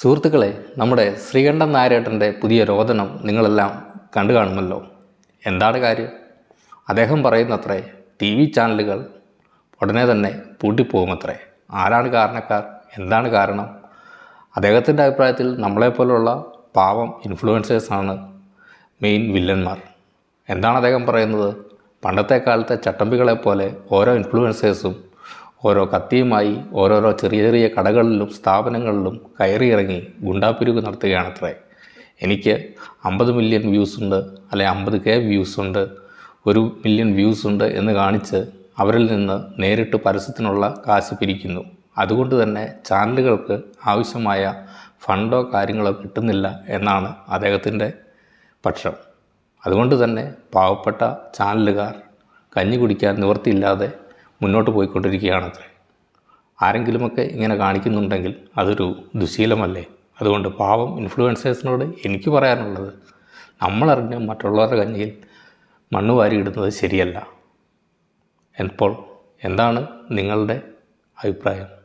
സുഹൃത്തുക്കളെ നമ്മുടെ ശ്രീകണ്ഠൻ നായരേട്ടന്റെ പുതിയ രോദനം നിങ്ങളെല്ലാം കണ്ടു കാണുമല്ലോ. എന്താണ് കാര്യം? അദ്ദേഹം പറയുന്നത്രേ ടി വി ചാനലുകൾ ഉടനെ തന്നെ പൂട്ടിപ്പോകുമത്രേ. ആരാണ് കാരണക്കാർ? എന്താണ് കാരണം? അദ്ദേഹത്തിന്റെ അഭിപ്രായത്തിൽ നമ്മളെപ്പോലുള്ള പാവം ഇൻഫ്ലുവൻസേഴ്സാണ് മെയിൻ വില്ലന്മാർ. എന്താണ് അദ്ദേഹം പറയുന്നത്? പണ്ടത്തെ കാലത്തെ ചട്ടമ്പികളെപ്പോലെ ഓരോ ഇൻഫ്ലുവൻസേഴ്സും ഓരോ കത്തിയുമായി ഓരോരോ ചെറിയ ചെറിയ കടകളിലും സ്ഥാപനങ്ങളിലും കയറിയിറങ്ങി ഗുണ്ടാപ്പിരിവ് നടത്തുകയാണത്രേ. എനിക്ക് അമ്പത് മില്യൺ വ്യൂസ് ഉണ്ട് അല്ലെ അമ്പത് കെ വ്യൂസ് ഉണ്ട് ഒരു മില്യൺ വ്യൂസ് ഉണ്ട് എന്ന് കാണിച്ച് അവരിൽ നിന്ന് നേരിട്ട് പരസ്യത്തിനുള്ള കാശ് പിരിക്കുന്നു. അതുകൊണ്ട് തന്നെ ചാനലുകൾക്ക് ആവശ്യമായ ഫണ്ടോ കാര്യങ്ങളോ കിട്ടുന്നില്ല എന്നാണ് അദ്ദേഹത്തിന്റെ പക്ഷം. അതുകൊണ്ട് തന്നെ പാവപ്പെട്ട ചാനലുകാർ കഞ്ഞി കുടിക്കാൻ നിവൃത്തിയില്ലാതെ മുന്നോട്ട് പോയിക്കൊണ്ടിരിക്കുകയാണത്രേ. ആരെങ്കിലുമൊക്കെ ഇങ്ങനെ കാണിക്കുന്നുണ്ടെങ്കിൽ അതൊരു ദുശീലമല്ലേ? അതുകൊണ്ട് പാവം ഇൻഫ്ലുവൻസേഴ്സിനോട് എനിക്ക് പറയാനുള്ളത് നമ്മളറിഞ്ഞ് മറ്റുള്ളവരുടെ കഞ്ഞിയിൽ മണ്ണ് വാരിയിടുന്നത് ശരിയല്ല. അപ്പോൾ എന്താണ് നിങ്ങളുടെ അഭിപ്രായം?